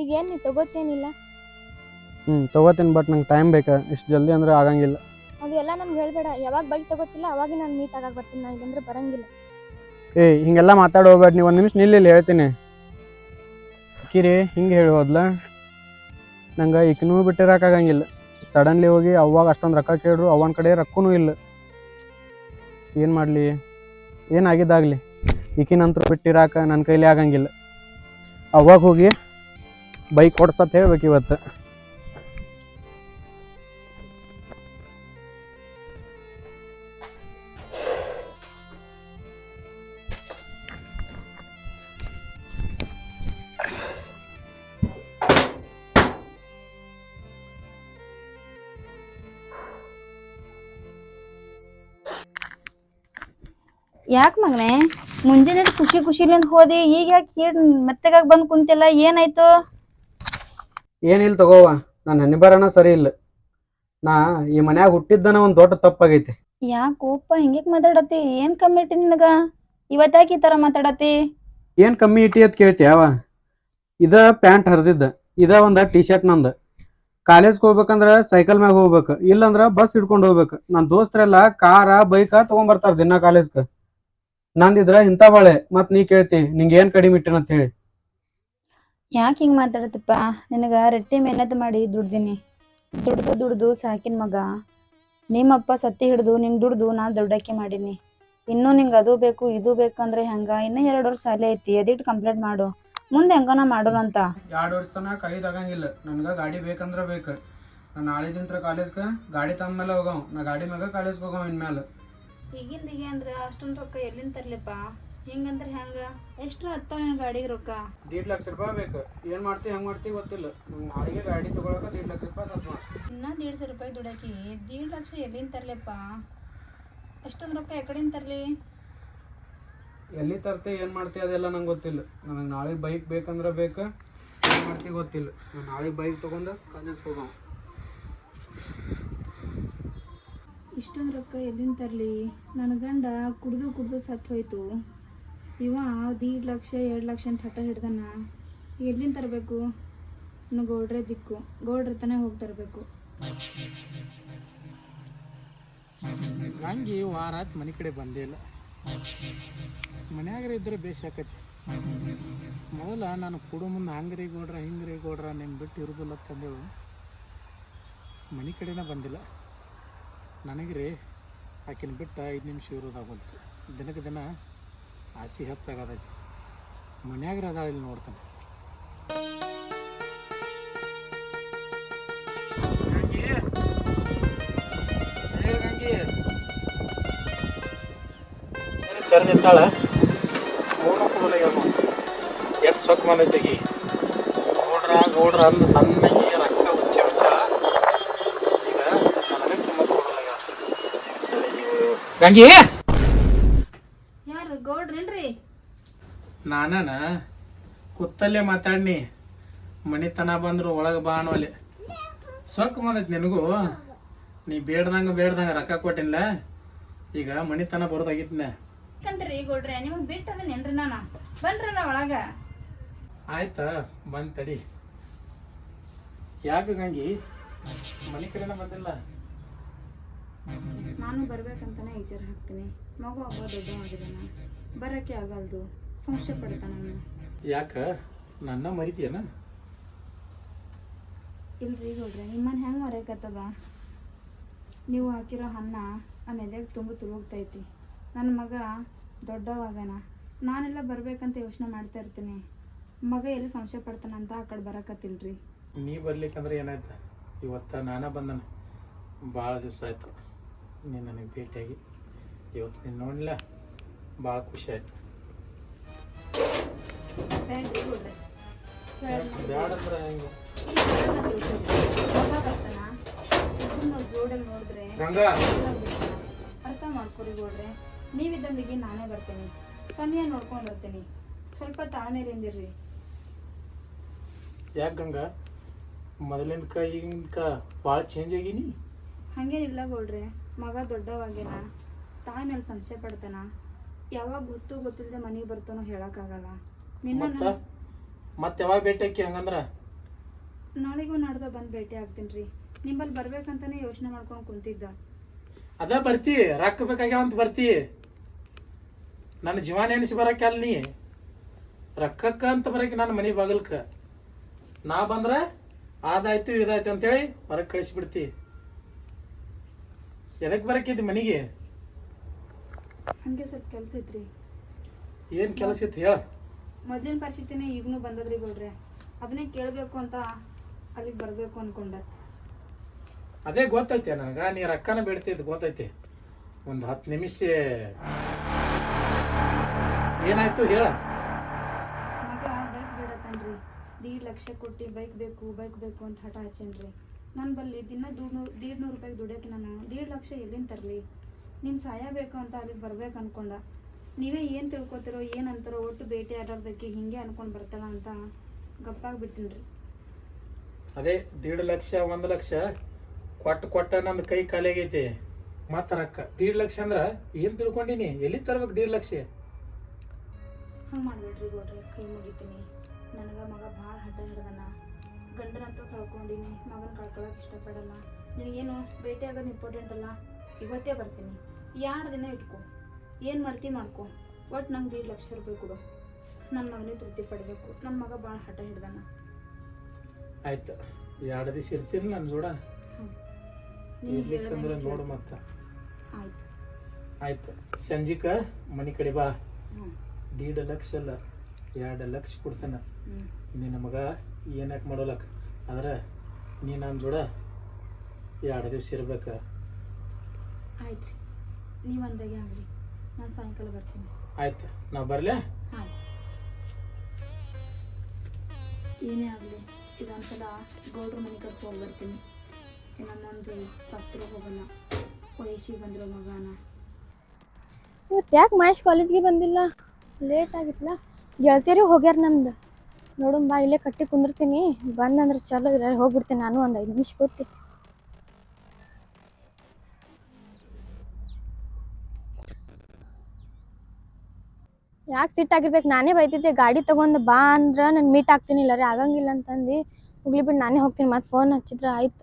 ಈಗ ಏನ್ ನೀ ತಗೋತೇನಿಲ್ಲ? ಹ್ಞೂ ತೊಗೋತೀನಿ ಬಟ್ ನಂಗೆ ಟೈಮ್ ಬೇಕಾ. ಇಷ್ಟು ಜಲ್ದಿ ಅಂದ್ರೆ ಆಗಂಗಿಲ್ಲ. ಅದೆಲ್ಲ ನನ್ಗೆ ಹೇಳ್ಬೇಡ. ಯಾವಾಗ ಬೈಕ್ ತಗೋತಿಲ್ಲ ಅವಾಗ ನಾನು ಮೀಟ್ ಆಗಾಗ ಬರ್ತೀನಿ. ನಾ ಇಲ್ಲಂದ್ರೆ ಬರಂಗಿಲ್ಲ. ಏ ಹಿಂಗೆಲ್ಲ ಮಾತಾಡಿ ಹೋಗ್ಬೇಡ. ನೀವು ಒಂದು ನಿಮಿಷ ನಿಲ್ಲಿ ಇಲ್ಲಿ ಹೇಳ್ತೀನಿ. ಕಿರಿ ಹಿಂಗೆ ಹೇಳಿ ಹೋದ್ಲ. ನಂಗೆ ಈಕಿನೂ ಬಿಟ್ಟಿರೋಕ್ಕಾಗಂಗಿಲ್ಲ ಸಡನ್ಲಿ ಹೋಗಿ ಅವಾಗ ಅಷ್ಟೊಂದು ರೊಕ್ಕ ಕೇಳಿದ್ರು ಅವನ ಕಡೆ ರೊಕ್ಕನೂ ಇಲ್ಲ. ಏನು ಮಾಡಲಿ? ಏನಾಗಿದ್ದಾಗಲಿ ಈಕಿನಂತರೂ ಬಿಟ್ಟಿರಾಕ ನನ್ನ ಕೈಲಿ ಆಗಂಗಿಲ್ಲ. ಅವಾಗ ಹೋಗಿ ಬೈಕ್ ಕೊಡ್ಸತ್ ಹೇಳ್ಬೇಕು ಇವತ್ತು ಯಾಕೆ ಮಗನೇ? ಮುಂಜಾನೆ ಖುಷಿ ಖುಷಿಲಿಂದ ಹೋದಿ? ಈಗ ಯಾಕೆ ಕೀಡ್ ಮೆತ್ತಗಾಗಿ ಬಂದು ಕುಂತಿಲ್ಲ? ಏನಾಯ್ತು? ಏನಿಲ್ಲ ತಗೋವ ನನ್ನ ಹನಿಬರನ ಸರಿ ಇಲ್ಲ. ನಾ ಈ ಮನ್ಯಾಗ ಹುಟ್ಟಿದ್ದನ ಒಂದು ದೊಡ್ಡ ತಪ್ಪಾಗೈತಿ. ಯಾಕೋಪ್ಪ ಹಿಂಗ್ಯಾಕ್ ಮಾತಾಡತಿ ಏನ್ ಕಮ್ಮಿ ಇಟ್ಟಿ ನಿನಗ? ಇವತ್ತಾಕ ಈ ತರ ಮಾತಾಡತಿ ಏನ್ ಕಮ್ಮಿ ಇಟ್ಟಿ ಅಂತ ಕೇಳ್ತಿ ಅವ. ಇದ ಪ್ಯಾಂಟ್ ಹರಿದಿದ್ದ. ಇದ ಒಂದ ಟಿ ಶರ್ಟ್ ನಂದ. ಕಾಲೇಜ್ ಹೋಗ್ಬೇಕಂದ್ರ ಸೈಕಲ್ ಮ್ಯಾಗ ಹೋಗ್ಬೇಕು. ಇಲ್ಲಂದ್ರ ಬಸ್ ಹಿಡ್ಕೊಂಡು ಹೋಗ್ಬೇಕು. ನನ್ನ ದೋಸ್ತರೆಲ್ಲ ಕಾರ ಬೈಕ ತಗೊಂಡ್ಬರ್ತಾರ ದಿನ ಕಾಲೇಜ್ ನಂದಿದ್ರ ಇಂತ ಬಾಳೆ. ಮತ್ ನೀ ಕೇಳ್ತಿ ನಿಂಗೆ ಏನ್ ಕಡಿಮೆ ಇಟ್ಟಿನ ಅಂತ ಹೇಳಿ. ಯಾಕೆ ಹಿಂಗ್ ಮಾತಾಡತಿಪ್ಪ ನಿನಗ ರೊಟ್ಟಿ ಮೆಹನತ್ ಮಾಡಿ ದುಡ್ದಿನಿ. ದುಡ್ದು ದುಡ್ದು ಸಾಕಿನ ಮಗ. ನಿಮ್ಮಪ್ಪ ಸತ್ತಿ ಹಿಡ್ದು ನಿನ್ ದುಡ್ದು ನಾ ದೊಡ್ಡಕ್ಕೆ ಮಾಡೀನಿ. ಇನ್ನೂ ನಿಂಗೆ ಅದು ಬೇಕು ಇದು ಬೇಕು ಅಂದ್ರೆ ಹೆಂಗ? ಇನ್ನೂ ಎರಡು ವರ್ಷ ಸಾಲೆ ಐತಿ ಅದಿಟ್ಟು ಕಂಪ್ಲೇಂಟ್ ಮಾಡು. ಮುಂದೆ ಹೆಂಗನ ಮಾಡೋಣ ಅಂತ? ಎರಡು ವರ್ಷ ತನಕ ಕೈ ತಗಂಗಿಲ್ಲ ನನ್ಗ ಗಾಡಿ ಬೇಕಂದ್ರ ಬೇಕು. ನಾ ದಿನ ಕಾಲೇಜ್ಗೆ ಗಾಡಿ ತಂದ್ಮೇಲೆ ಹೋಗವ್ ನಾ ಗಾಡಿ ಮ್ಯಾಗ ಕಾಲೇಜ್ಗೆ ಹೋಗವ್ ಇನ್ಮೇಲೆ ಈಗಿಂದಿಗೆ ಅಂದ್ರೆ ಅಷ್ಟೊಂದು ರೊಕ್ಕ ಎಲ್ಲಿಂದ ತರ್ಲಿಪ್ಪ? ಹಿಂಗಂದ್ರೆ ಹೆಂಗ? ಎಷ್ಟು ಹತ್ತಾವ ನಿನ್ ಗಾಡಿಗೆ ರೊಕ್ಕ? ದೀಡ್ ಲಕ್ಷ ರೂಪಾಯಿ ಬೇಕು. ಏನ್ ಮಾಡ್ತಿ ಹೆಂಗ್ ಮಾಡ್ತಿ ಗೊತ್ತಿಲ್ಲ. ನಮ್ಮ ನಾಳೆಗೆ ಗಾಡಿ ತಗೊಳಕ ದೀಡ್ ಲಕ್ಷ ರೂಪಾಯಿ ಮಾಡ್. ಇನ್ನ ದೀಡ್ ಸಾವಿರ ರೂಪಾಯಿ ದುಡಾಕಿ. ದೀಡ್ ಲಕ್ಷ ಎಲ್ಲಿಂದ ತರ್ಲೆಪ್ಪ? ಎಷ್ಟೊಂದು ರೊಕ್ಕ ಎಕಡೆಯಿಂದ ತರ್ಲಿ? ಎಲ್ಲಿ ತರ್ತಿ ಏನ್ ಮಾಡ್ತಿ ಅದೆಲ್ಲ ನಂಗೆ ಗೊತ್ತಿಲ್ಲ. ನನಗೆ ನಾಳೆ ಬೈಕ್ ಬೇಕಂದ್ರೆ ಬೇಕು ಏನ್ ಮಾಡ್ತಿ ಗೊತ್ತಿಲ್ಲ. ನಾನು ನಾಳೆ ಬೈಕ್ ತಗೊಂಡು ಕಾಲೇಜ್ ಹೋಗೋ ಇಷ್ಟೊಂದು ರೊಕ್ಕ ಎಲ್ಲಿಂದ ತರ್ಲಿ? ನನ್ನ ಗಂಡ ಕುಡ್ದು ಕುಡ್ದು ಸತ್ತು ಹೋಯ್ತು. ಇವ ದೀಡ್ ಲಕ್ಷ, ಎರಡು ಲಕ್ಷ ಅಂತ ಹಠ ಹಿಡ್ದನ. ಎಲ್ಲಿಂದ ತರಬೇಕು? ಇನ್ನು ಗೌಡ್ರೆ ದಿಕ್ಕು. ಗೌಡ್ರ ತಾನೇ ಹೋಗಿ ತರಬೇಕು. ಹಂಗೆ ವಾರ ಆತು ಮನೆ ಕಡೆ ಬಂದೇ ಇಲ್ಲ. ಮನ್ಯಾಗರ ಇದ್ರೆ ಬೇಸ್ ಆಕತಿ. ಮೊದಲ ನಾನು ಕೊಡೋ ಮುಂದೆ ಹಂಗ್ರಿ ಗೋಡ್ರ, ಹಿಂಗ್ರಿ ಗೌಡ್ರ ನಿಮ್ಮ ಬಿಟ್ಟು ಇರೋದಿಲ್ಲ ತಂದೆವು ಮನೆ ಕಡೆನೇ ಬಂದಿಲ್ಲ. ನನಗ್ರಿ ಆಕಿನ ಬಿಟ್ಟು ಐದು ನಿಮಿಷ ಇರೋದಾಗಲ್ತು. ದಿನಕ್ಕೆ ದಿನ ಆಸೆ ಹೆಚ್ಚಾಗದೈತಿ. ಮನ್ಯಾಗ್ರ ಅದಾಳ ಇಲ್ಲಿ ನೋಡ್ತಾನೆ. ತೆರೆದಿಟ್ಟಾಳ ಎಷ್ಟು ಸೊಕ್ಕ ಬಂದೈತೆಗಿ ಗೌಡ್ರ ಗೌಡ್ರ ಅಂದ ಸಣ್ಣಗೆ ರಕ್ತ ಉಚ್ಚ ಉಚ್ಚಾಳ ಈಗ ನನಗೆ ತುಂಬ ಗಂಗಿ ಯಾರು ಗೌಡ್ರೇನ್ರಿ ನಾನನ ಕುತ್ತಲ್ಲೇ ಮಾತಾಡ್ನಿ. ಮನಿತನ ಬಂದ್ರು ಒಳಗೆ ಬಾ ಅನ್ನೋಲೆ ಸೊಕ್ಕ ಬಂದೈತಿ ನಿನಗೂ? ನೀ ಬೇಡ್ದಂಗ ಬೇಡ್ದಂಗ ರೊಕ್ಕ ಕೊಟ್ಟಿಲ್ಲ ಈಗ ಮನಿತನ ಯಾಕಂದ್ರಿ ಗೌಡ್ರೆ? ನಿಮಗೆ ಬಿಟ್ಟು ಅದನ್ನೇನ್ರಿ ನಾನು? ಬನ್ರಲ್ಲ ಒಳಗ. ಆಯ್ತಾ ಬಂದ್ ತಡಿ. ಯಾಕ ಗಂಗಿ? ಮನೆ ಕಡೆನ ಬಂದಿಲ್ಲ? ನಾನು ಬರ್ಬೇಕಂತಾನೆ ವಿಚಾರ ಹಾಕ್ತೀನಿ. ಮಗು ಹಬ್ಬ ಮಾಡಿದ ಬರಕ್ಕೆ ಆಗಲ್ದು. ಸಂಶಯ ಪಡ್ತಾನ ಯಾಕ? ನನ್ನ ಮರಿತೀಯನ? ಇಲ್ರಿ ಗೌಡ್ರೆ ನಿಮ್ಮನ್ನ ಹೆಂಗೆ ಮರೆಯಕತ್ತದ? ನೀವು ಹಾಕಿರೋ ಅನ್ನ ನನ್ನ ಎದೆಗೆ ತುಂಬ ತುಳುಗ್ತೈತಿ. ನನ್ನ ಮಗ ದೊಡ್ಡವಾಗನ. ನಾನೆಲ್ಲ ಬರ್ಬೇಕಂತ ಯೋಚನೆ ಮಾಡ್ತಾ ಇರ್ತೀನಿ. ಮಗ ಎಲ್ಲಿ ಸಂಶಯ ಪಡ್ತಾನಂತ ಆ ಕಡೆ ಬರಕತ್ತಿಲ್ರಿ. ನೀ ಬರ್ಲಿಕ್ಕಂದ್ರೆ ಏನಾಯ್ತು? ಇವತ್ತ ನಾನ ಬಂದನ. ಭಾಳ ದಿವಸ ಆಯ್ತು. ನೀನು ನನಗೆ ಭೇಟಿಯಾಗಿ. ಇವತ್ತು ನೀನು ನೋಡ್ಲ? ಭಾಳ ಖುಷಿ ಆಯ್ತು. ಅರ್ಥ ಮಾಡ್ಕೊಡಿ ಗೋಡ್ರೆ ನೀವಿದ್ದಂದಿಗೆ ನಾನೇ ಬರ್ತೇನೆ ಸಮಯ ನೋಡ್ಕೊಂಡು ಬರ್ತೇನೆ ಸ್ವಲ್ಪ ತಾಳ್ಮೇಲಿಂದಿರ್ರಿ ಯಾಕೆ ಗಂಗಾ ಮೊದಲಿಂದಕ ಈಗ ಭಾಳ ಚೇಂಜ್ ಆಗೀನಿ. ಹಂಗೇನಿಲ್ಲ ಗೋಡ್ರೆ, ಮಗ ದೊಡ್ಡವಾಗೇನ ತಾಯಿ ಮೇಲೆ ಸಂಶಯ ಪಡ್ತಾನ. ಯಾವಾಗ ಗೊತ್ತು ಗೊತ್ತಿಲ್ಲದೆ ಮನೆಗೆ ಬರ್ತಾನೋ ಹೇಳಕ್ಕಾಗಲ್ಲ. ಮತ್ತ? ಮತ್ತೆ ಯಾವಾಗ ಭೇಟಿ ಆಕಿ ಹಂಗಂದ್ರ? ನಾಳೆಗೂ ನಾಡ್ದ ಬಂದು ಭೇಟಿ ಆಗ್ತೀನಿ ರೀ. ನಿಮ್ಮಲ್ಲಿ ಬರ್ಬೇಕಂತಾನೆ ಯೋಚನೆ ಮಾಡ್ಕೊಂಡು ಕುಂತಿದ್ದ. ಅದ ಬರ್ತಿ ರೊಕ್ಕ ಬೇಕಾಗ್ಯಾವ ಅಂತ ಬರ್ತಿ. ನನ್ನ ಜೀವ ನೆನೆಸಿ ಬರಕ್ಕೆ ಅಲ್ಲಿ ನೀ? ರೊಕ್ಕಕ್ಕ ಅಂತ ಬರಕ್ಕೆ ನನ್ನ ಮನೆ ಬಾಗಿಲ್ಕ. ನಾ ಬಂದ್ರ ಅದಾಯ್ತು ಇದಾಯ್ತು ಅಂತೇಳಿ ಹೊರಗೆ ಕಳಿಸ್ಬಿಡ್ತಿ. ಎದಕ್ ಬರಕ್ಕಿದ್ದಿ ಮನೆಗೆ? ಹಂಗೆ ಸ್ವಲ್ಪ ಕೆಲಸ ಐತ್ರಿ. ಏನ್ ಕೆಲಸ ಇತ್ತು ಹೇಳ. ಮೊದ್ಲಿನ ಪರಿಸ್ಥಿತಿನೇ ಈಗನೂ ಬಂದದ್ರಿ ಗೌಡ್ರೆ ಅದನ್ನೇ ಕೇಳಬೇಕು ಅಂತ ಅಲ್ಲಿಗೆ ಬರಬೇಕು ಅನ್ಕೊಂಡೆ. ಅದೇ ಗೊತ್ತೈತೆ ನನಗ ನೀ ರೊಕ್ಕನ ಬಿಡ್ತಿದ್ ಗೊತ್ತೈತಿ. ಒಂದು ಹತ್ತು ನಿಮಿಷ ಏನಾಯ್ತು ಹೇಳ. ಮಗ ಬೈಕ್ ಬೇಡತ್ತನ್ರಿ. ದೀಡ್ ಲಕ್ಷ ಕೊಟ್ಟು ಬೈಕ್ ಬೇಕು ಬೈಕ್ ಬೇಕು ಅಂತ ಹಠ ಹಚ್ಚೇನ್ರಿ. ನನ್ನ ಬಲ್ಲಿ ದಿನ ದೂಡ್ ನೂರು ದೀಡ್ ನೂರು ರೂಪಾಯಿ ದುಡಿಯೋಕೆ ನಾನು ದೀಡ್ ಲಕ್ಷ ಎಲ್ಲಿಂದ ತರಲಿ? ನಿಮ್ಮ ಸಹಾಯ ಬೇಕು ಅಂತ ಅಲ್ಲಿಗೆ ಬರ್ಬೇಕು ಅನ್ಕೊಂಡ. ನೀವೇ ಏನು ತಿಳ್ಕೊತಿರೋ ಏನು ಅಂತಾರೋ ಒಟ್ಟು ಭೇಟಿ ಆಡೋದಕ್ಕೆ ಹಿಂಗೆ ಅನ್ಕೊಂಡು ಬರ್ತಾಳ ಅಂತ ಗಪ್ಪಾಗಿ ಬಿಟ್ಟಿನ್ರಿ ಅದೇ ದೀಡ್ ಲಕ್ಷ ಒಂದು ಲಕ್ಷ ಕೊಟ್ಟು ಕೊಟ್ಟ ನನ್ನ ಕೈ ಖಾಲಿಯಾಗೈತಿ ಮತ್ತ ರೊಕ್ಕ. ದೀಡ್ ಲಕ್ಷ ಅಂದ್ರ ಏನ್ ತಿಳ್ಕೊಂಡಿನಿ? ಎಲ್ಲಿ ತರ್ಬೇಕು ದೀಡ್ ಲಕ್ಷ? ಹಂಗೆ ಮಾಡ್ಬೇಡ್ರಿ ಗೌಡ್ರಿ ಕೈ ಮುಗಿತೀನಿ. ನನಗೆ ಮಗ ಭಾಳ ಹಠ ಹಿಡ್ದನ ಗಂಡನಂತೂ ಕಳ್ಕೊಂಡಿನಿ ಮಗನ ಕಳ್ಕೊಳಕ್ಕೆ ಇಷ್ಟಪಡಲ್ಲ. ನಿನಗೇನು ಭೇಟಿ ಆಗೋದು ಇಂಪಾರ್ಟೆಂಟ್ ಅಲ್ಲ? ಇವತ್ತೇ ಬರ್ತೀನಿ. ಎರಡು ದಿನ ಇಟ್ಕೊ? ಏನು ಮಾಡ್ತಿ ಮಾಡ್ಕೊ. ಒಟ್ಟು ನಂಗೆ ದೀಡ್ ಲಕ್ಷ ರೂಪಾಯಿ ಕೊಡು. ನನ್ನ ಮಗನಿಗೆ ತೃಪ್ತಿ ಪಡಬೇಕು. ನನ್ನ ಮಗ ಭಾಳ ಹಠ ಹಿಡ್ದಾನ. ಆಯ್ತು. ಎರಡು ದಿವಸ ಇರ್ತೀನಿ ನನ್ನ ಜೋಡ? ಇರ್ಲಿಕ್ಕಂದ್ರ ನೋಡು ಮತ್ತ. ಆಯ್ತು. ಆಯ್ತು. ಸಂಜಿಕ ಮನೆ ಕಡೆ ಬಾ. ದೀಡ ಲಕ್ಷ ಅಲ್ಲ ಎರಡು ಲಕ್ಷ ಕೊಡ್ತಾನ. ನಿನ್ನ ಮಗ ಏನಕ್ಕೆ ಮಾಡೋಲಕ್? ಆದ್ರೆ ನೀ ನನ್ನ ಜೋಡ ಎರಡು ದಿವಸ ಇರ್ಬೇಕ. ಆಯ್ತು ರೀ ನೀವು ಅಂದಾಗೆ ಆಗಲಿ ನಾನು ಸಾಯಂಕಾಲ ಬರ್ತೀನಿ. ಆಯ್ತು ನಾ ಬರ್ಲೆ? ಆಯ್ತು ಏನೇ ಆಗಲಿ ಇದೊಂದ್ಸಲ ಗೌಡ್ರ ಮನೆ ಕರ್ಕೊ ಹೋಗಿ ಬರ್ತೀನಿ. ನಮ್ಮೊಂದು ಸತ್ರು ಹೋಗಲ್ಲ ವಯಸ್ಸಿಗೆ ಬಂದಿರೋ ಮಗನ. ಇವತ್ತು ಯಾಕೆ ಮಹೇಶ್ ಕಾಲೇಜ್ಗೆ ಬಂದಿಲ್ಲ? ಲೇಟ್ ಆಗಿತ್ತಲ್ಲ ಗೆಳತಿಯರು ಹೋಗ್ಯಾರ ನಮ್ದು. ನೋಡು ಬಾ ಇಲ್ಲೇ ಕಟ್ಟಿ ಕುಂದಿರ್ತೀನಿ. ಬಂದಂದ್ರೆ ಚಲೋ ಇರ ಹೋಗ್ಬಿಡ್ತೀನಿ ನಾನು ಒಂದು ಐದು ನಿಮಿಷ ಕೂತಿ ಯಾಕೆ ಸಿಟ್ಟಾಗಿರ್ಬೇಕು ನಾನೇ ಬೈತಿದ್ದೆ ಗಾಡಿ ತಗೊಂಡು ಬಾ ಅಂದ್ರೆ ನಾನು ಮೀಟ್ ಆಗ್ತೀನಿ ಇಲ್ಲ ರೀ ಆಗಂಗಿಲ್ಲ ಅಂತಂದು. ಹೋಗ್ಲಿ ಬಿಟ್ಟು ನಾನೇ ಹೋಗ್ತೀನಿ ಮತ್ತೆ ಫೋನ್ ಹಚ್ಚಿದ್ರೆ ಆಯ್ತು.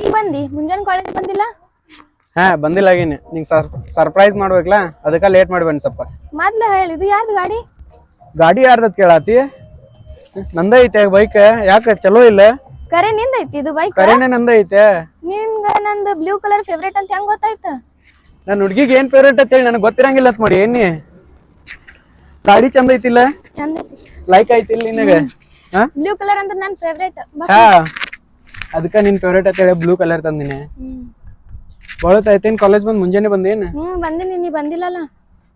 ಈಗ ಬಂದಿ? ಮುಂಜಾನೆ ಕಾಲೇಜ್ ಬಂದಿಲ್ಲ? ಹಾ ಬಂದಿಲ್ಲ ಆಗೇನೆ. ನಿಂಗೆ ಸರ್ ಸರ್ಪ್ರೈಸ್ ಮಾಡ್ಬೇಕಲ್ಲ ಅದಕ್ಕೆ ಲೇಟ್ ಮಾಡಿ ಬನ್ನಿ ಸ್ವಲ್ಪ. ಮೊದ್ಲು ಹೇಳಿ ಇದು ಯಾವ್ದು ಗಾಡಿ? ಗಾಡಿ ಯಾರ್ದತ್ ಕೇಳಾತಿ? ನಂದ ಐತೆ ಬೈಕ್ ಯಾಕೆ? ಚಲೋ ಇಲ್ಲ? ಕರೆ ನಿಂದೈತಿ? ಇದು ಬೈಕ್ ಕರೆನೇ ನಂದ ಐತೆ ನಿಂಗ ನಂದು ಬ್ಲೂ ಕಲರ್ ಫೇವರೇಟ್ ಅಂತ ಹೆಂಗ್ ಗೊತ್ತಾಯ್ತು? ನನ್ನ ಹುಡುಗಿಗೆ ಏನ್ ಫೇವರೇಟ್ ಅಂತ ಹೇಳಿ ನನಗೆ ಗೊತ್ತಿರಂಗಿಲ್ಲ ಅಂತ ಮಾಡಿ. ಏನಿ ಗಾಡಿ ಚಂದ ಐತಿಲ್ಲ? ಚಂದ ಐತಿ. ಲೈಕ್ ಐತಿಲ್ಲ ನಿನಗೆ? ಹಾ ಬ್ಲೂ ಕಲರ್ ಅಂದ್ರೆ ನನ್ನ ಫೇವರೇಟ್ ಹಾ. ಅದಕ್ಕ ನಿನ್ ಫೇವರೇಟ್ ಅಂತ ಹೇಳಿ ಬ್ಲೂ ಕಲರ್ ತಂದಿನಿ. ಬಳತ್ ಆಯ್ತೇನ್ ಕಾಲೇಜ್ ಬಂದ್ ಮುಂಜಾನೆ ಬಂದೇನ್ ಹ್ಮ್ ಬಂದಿನಿ ನೀ ಬಂದಿಲ್ಲಲ್ಲ?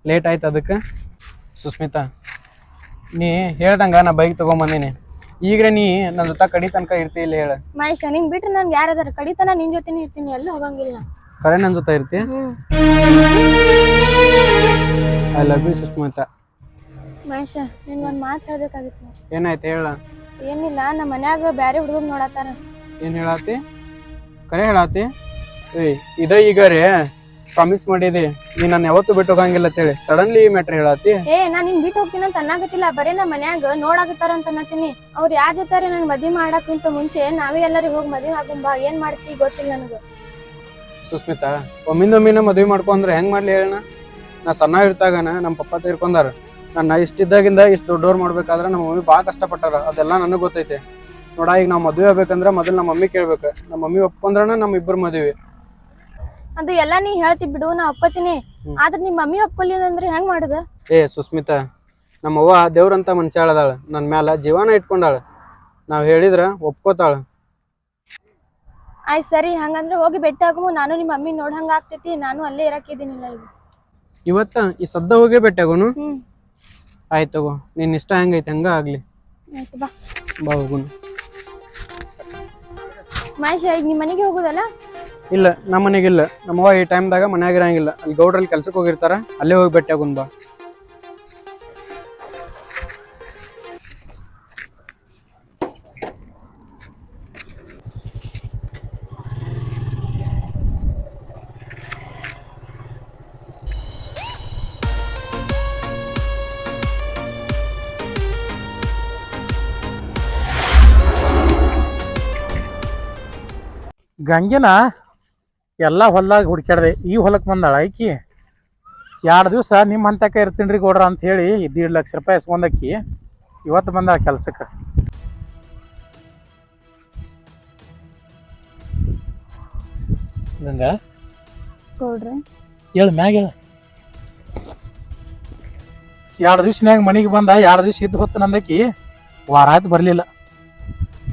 ಲೇಟ್ ಆಯ್ತು ಅದಕ್ಕೆ. ಸುಸ್ಮಿತಾ ನೀ ಹೇಳ್ದಂಗ ನಾ ಬೈಕ್ ತಗೊಂಬಂದಿನಿ. ಈಗ ನೀ ನನ್ನ ಜೊತೆ ಕಡಿ ತನಕ ಇರ್ತಿ ಇಲ್ಲ ಹೇಳ. ಮಹೇಶ ನಿಂಗ್ ಬಿಟ್ರೆ ನನ್ ಯಾರದಾರ ಕಡಿತನ ನಿನ್ ಜೊತೆನೇ ಇರ್ತೀನಿ ಎಲ್ಲೂ ಹೋಗಂಗಿಲ್ಲ. ಕರೆ ನನ್ನ ಜೊತೆ ಇರ್ತಿ? ಹ್ಮ್. I love you Susmita Mahesh ನಿಂಗ್ ಒಂದ್ ಮಾತು ಹೇಳ್ಬೇಕಾಗಿತ್ತು. ಏನಾಯ್ತು ಹೇಳ? ಏನಿಲ್ಲ ನಮ್ಮ ಮನ್ಯಾಗ ಬ್ಯಾರೆ ಹುಡುಗರು ನೋಡತ್ತಾರ. ಏನ್ ಹೇಳಾತಿ? ಕರೆ ಹೇಳಾತಿ? ಏಯ್ ಇದ ಈಗ ರೀ. ಪ್ರಾಮಿಸ್ ಮಾಡಿದಿ ನೀ ನಾನು ಯಾವತ್ತೂ ಬಿಟ್ಟು ಹೋಗಂಗಿಲ್ಲ ಅಂತೇಳಿ. ಸಡನ್ಲಿ ಈ ಮ್ಯಾಟ್ರ್ ಹೇಳತ್ತಿ ಏ ನಾನ್ ನಿನ್ ಬಿಟ್ಟು ಹೋಗ್ತೀನಿ ಅಂತ ಅನ್ನಾಗತ್ತಿಲ್ಲ ಬರೇ ನಮ್ಮ ಮನ್ಯಾಗ ನೋಡಾಗತ್ತಾರ ಅಂತ ಅನ್ನತೀನಿ ಅವ್ರು ಯಾರ ಜೊತೆ ನನ್ ಮದ್ವಿ ಮಾಡಕ್ಕಿಂತ ಮುಂಚೆ ನಾವೇ ಎಲ್ಲರೂ ಹೋಗಿ ಮದ್ವಿ ಬಾ. ಏನ್ ಮಾಡ್ತಿ ಗೊತ್ತಿಲ್ಲ ನನಗ. ಸುಸ್ಮಿತಾ ಒಮ್ಮಿಂದ ಒಮ್ಮಿನ ಮದ್ವೆ ಮಾಡ್ಕೊಂಡ್ರೆ ಹೆಂಗ್ ಮಾಡ್ಲಿ ಹೇಳಣ ನಾ ಸಣ್ಣ ಇರ್ತಾಗನ ನಮ್ಮ ಪಪ್ಪ ತೀರ್ಕೊಂಡಾರ ನನ್ನ ಇಷ್ಟಿದ್ದಾಗಿಂದ ಇಷ್ಟು ದೊಡ್ಡವ್ರು ಮಾಡ್ಬೇಕಾದ್ರೆ ನಮ್ಮ ಮಮ್ಮಿ ಭಾಳ ಕಷ್ಟಪಟ್ಟಾರ. ಅದೆಲ್ಲ ನನಗೆ ಗೊತ್ತೈತೆ. ನೋಡ ಈಗ ನಾವು ಮದುವೆ ಆಗ್ಬೇಕಂದ್ರೆ ಮೊದಲು ನಮ್ಮ ಮಮ್ಮಿ ಕೇಳ್ಬೇಕು. ನಮ್ಮ ಮಮ್ಮಿ ಒಪ್ಕೊಂಡ್ರನ ನಮ್ಮ ಇಬ್ಬರು ಮದ್ವಿ. ಅದು ಎಲ್ಲ ನೀ ಹೇಳ್ತಿ ಬಿಡು ನಾ ಒಪ್ಪತ್ತೀನಿ ಹ್ಮ್. ಆದ್ರೆ ನಿಮ್ ಮಮ್ಮಿ ಒಪ್ಪಲಿಲ್ಲ ಅಂದ್ರೆ ಹೆಂಗ್ ಮಾಡುದ? ಏ ಸುಸ್ಮಿತಾ ನಮ್ಮ ಅವ್ವ ದೇವ್ರಂತ ಮನುಷ್ಯ ಅದಾಳ ನನ್ನ ಮ್ಯಾಲ ಜೀವನ ಇಟ್ಕೊಂಡಾಳ. ನಾವ್ ಹೇಳಿದ್ರ ಒಪ್ಕೋತಾಳ. ಆಯ್ತ್ ಸರಿ ಹಂಗಂದ್ರೆ ಹೋಗಿ ಬೆಟ್ಟ ಹಾಕು ನಾನು ನಿಮ್ಮ ಮಮ್ಮಿ ನೋಡ್ ಹಂಗ ಆಗ್ತೈತಿ. ನಾನು ಅಲ್ಲೇ ಇರಕಿದ್ದೀನಿಲ್ಲ ಈಗ. ಇವತ್ತ ಈ ಸದ್ದ ಹೋಗಿ ಬೆಟ್ಟಾಗೋನು ಹ್ಮ್. ಆಯ್ತು ತಗೋ ನಿನ್ನ ಇಷ್ಟ ಹೆಂಗೈತೆ ಹಂಗ ಆಗ್ಲಿ. ಆಯ್ತು ಬಾ. ಬಾ ಹೋಗುನು. ಮಹೇಶ ಈಗ ನಿಮ್ ಮನೆಗೆ ಹೋಗುದಲ್ಲ? ಇಲ್ಲ ನಮ್ಮ ಮನೆಗಿಲ್ಲ ನಮ್ಮವ್ವ ಈ ಟೈಮ್ದಾಗ ಮನೆಯಾಗಿರಂಗಿಲ್ಲ ಅಲ್ಲಿ ಗೌಡ್ರಲ್ಲಿ ಕೆಲ್ಸಕ್ಕೆ ಹೋಗಿರ್ತಾರೆ, ಅಲ್ಲೇ ಹೋಗಿ ಭೇಟಿಯಾಗುನ್ ಬಾ. ಎಲ್ಲ ಹೊಲ್ದಾಗ ಹುಡ್ಕ್ಯಾಡ್ದೆ. ಈ ಹೊಲಕ್ಕೆ ಬಂದಾಳ ಆಕಿ. ಎರಡು ದಿವಸ ನಿಮ್ಮ ಹಂತಕ ಇರ್ತೀನಿ ರೀ ಗೌಡ್ರ ಅಂತ ಹೇಳಿ ದೀಡ್ ಲಕ್ಷ ರೂಪಾಯಿ ಇಸ್ಕೊಂಡಕ್ಕಿ ಇವತ್ತು ಬಂದಾಳ ಕೆಲ್ಸಕ್ಕೆ. ಗಂಗಾ? ಗೌಡ್ರೆ? ಹೇಳು ಮ್ಯಾಗ ಹೇಳ. ಎರಡು ದಿವ್ಸನ್ಯಾಗ ಮನೆಗೆ ಬಂದ ಎರಡು ದಿವ್ಸ ಇದ್ದು ಹೊತ್ತು ನಂದಕ್ಕಿ ವಾರ ಆಯ್ತು ಬರಲಿಲ್ಲ.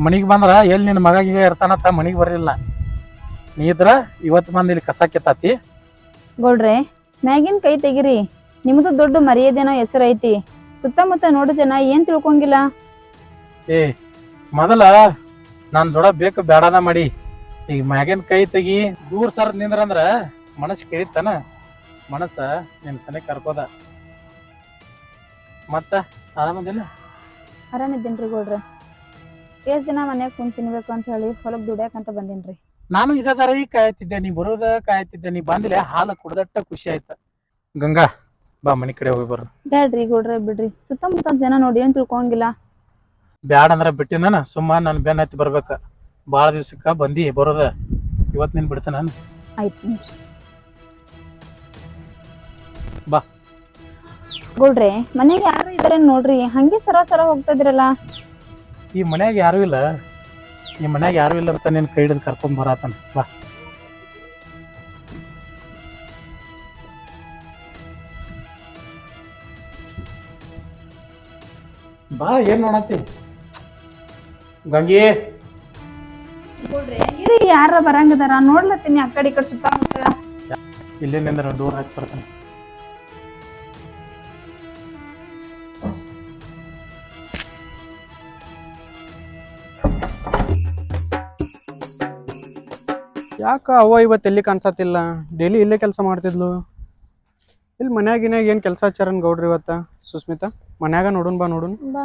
ಮನೆಗೆ ಬಂದ್ರೆ ಎಲ್ಲಿ ನಿನ್ನ ಮಗ ಈಗ ಇರ್ತಾನತ್ತ ಮನೆಗೆ ಬರಲಿಲ್ಲ. ನೀ ಇದ್ರ ಇವತ್ತು ಬಂದು ಇಲ್ಲಿ ಕಸ ಕಿತ್ತಾತಿ. ಗೌಡ್ರೆ ಮ್ಯಾಗಿನ್ ಕೈ ತೆಗಿರಿ. ನಿಮ್ದು ದೊಡ್ಡ ಮರ್ಯಾದೆನೋ ಹೆಸರು ಐತಿ. ಸುತ್ತಮುತ್ತ ನೋಡು ಜನ ಏನ್ ತಿಳ್ಕೊಂಗಿಲ್ಲ? ಏ ಮೊದಲ ನಾನ್ ಜೋಡ ಬೇಕು ಬೇಡನ ಮಾಡಿ. ಈಗ ಮ್ಯಾಗಿನ ಕೈ ತೆಗಿ ದೂರ ಸರ್ ನಿಂದ್ರಂದ್ರ ಮನಸ್ಸು ಕೇಳಿತಾನ ಮನಸ್ಸ ನಿನ್ ಸನಿ ಕರ್ಕೋದ. ಮತ್ತ ಆರಾಮದಿಲ್ಲ? ಆರಾಮಿದ್ದೇನ್ರಿ ಗೌಡ್ರ. ಎಷ್ಟ್ ದಿನ ಮನ್ಯಾಗ ಕುಂತಿನ್ಬೇಕು ಅಂತ ಹೇಳಿ ಹೊಲಕ್ ದುಡ್ಯಾಕಂತ ಬಂದೇನ್ರಿ. ನಾನು ಇದೇ ಈಗ ಕಾಯ್ತಿದ್ದೆ ನೀ ಬರೋದ ಕಾಯ್ತಿದ್ದೆ ನೀ ಬಂದಿಲ್ಲ ಹಾಲು ಕುಡ್ದಟ್ಟ ಖುಷಿ ಆಯ್ತ. ಗಂಗಾ ಬಾ ಮನಿ ಕಡೆ ಹೋಗಿ ಬರ್ರಿ ಬ್ಯಾಡ್ರಿ ಗೌಡ್ರೆ ಬಿಡ್ರಿ. ಸುತ್ತಮುತ್ತ ಜನ ನೋಡಿ ಏನ್ ತಿಳ್ಕೊಂಗಿಲ್ಲ ಬ್ಯಾಡ ಅಂದ್ರ ನಾನು ಸುಮ್ಮ ನನ್ ಬೆನ್ನ ಹತ್ತಿ ಬರ್ಬೇಕ. ಬಾಳ ದಿವ್ಸಕ್ಕ ಬಂದಿ ಬರೋದ. ಇವತ್ ನಿನ್ ಬಿಡ್ತ ನಾನು. ಆಯ್ತು ಬಾ. ಗೌಡ್ರೆ ಮನೆಗೆ ಯಾರು ಇದಾರೆ ನೋಡ್ರಿ ಹಂಗೆ ಸರ ಸರ ಹೋಗ್ತದ್ರಲ್ಲ ಈ ಮನ್ಯಾಗ ಯಾರು ಇಲ್ಲ. ಈ ಮನ್ಯಾಗ ಯಾರು ಇಲ್ಲ ಅಂತ ನಿನ್ನ ಕೈ ಹಿಡಿದು ಕರ್ಕೊಂಡ್ ಬರತಾನ ಬಾ. ಬಾ ಏನ್ ನೋಡತ್ತಿ? ಗಂಗಿ. ಯಾರ ಬರಂಗದಾರ. ನೋಡ್ಲತ್ತೀನಿ ಆ ಕಡೆ ಈ ಕಡೆ ಸುತ್ತಮುತ್ತ. ಇಲ್ಲೇ ನಿಂದ್ರ ದೂರ ಹಾಕಿ ಬರ್ತಾನೆ. ಯಾಕ ಅವ್ವ ಇವತ್ತು ಎಲ್ಲಿ ಕಾಣ್ಸತ್ತಿಲ್ಲ? ಡೈಲಿ ಇಲ್ಲೇ ಕೆಲಸ ಮಾಡ್ತಿದ್ಲು. ಇಲ್ಲಿ ಮನ್ಯಾಗ ಗಿನ್ಯಾಗ ಏನು ಕೆಲಸ ಹಚ್ಚಾರನ್ ಗೌಡ್ರಿ ಇವತ್ತ? ಸುಸ್ಮಿತಾ, ಮನ್ಯಾಗ ನೋಡುನ್ ಬಾ ನೋಡುನ್. ಬಾ.